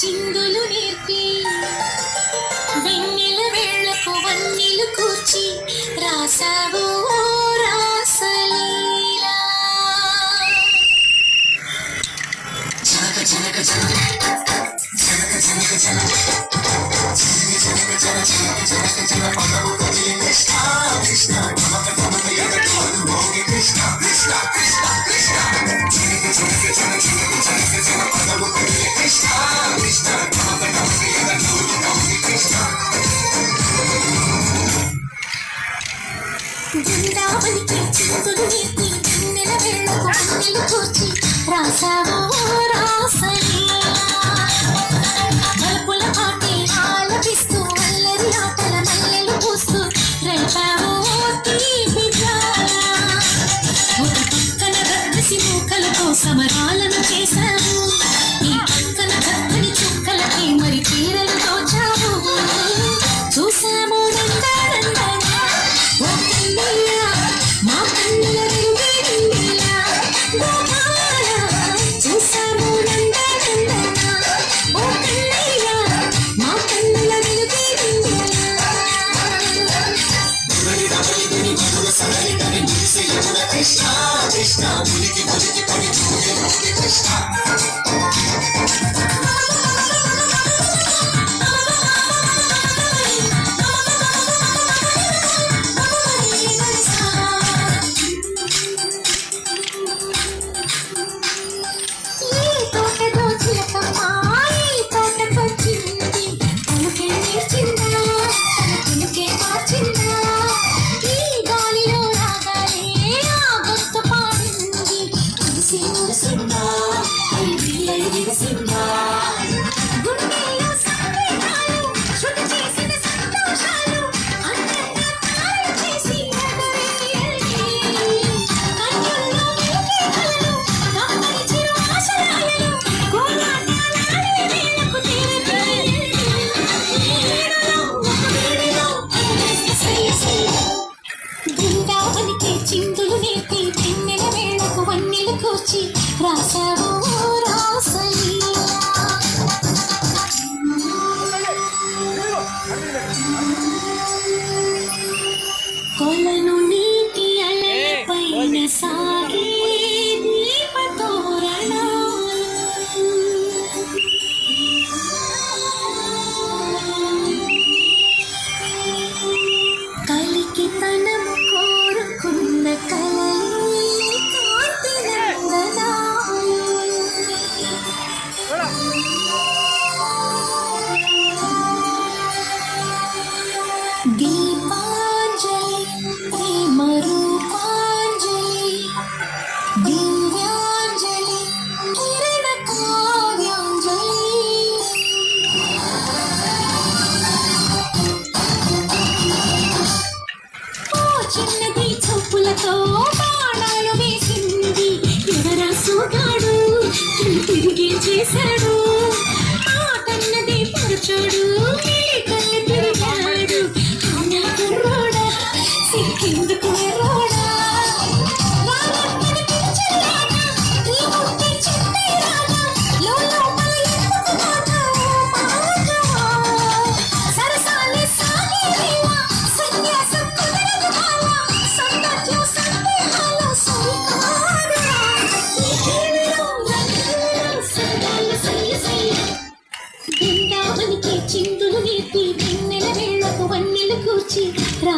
చిందులు రాసావ? కృష్ణ ఉలికి ఉలికి పడి కృష్ణ. 比个心 కళ్ళతో బాణాలు వేసింది. తిరిగి చేశాడు. ఆటన్నది పరచాడు.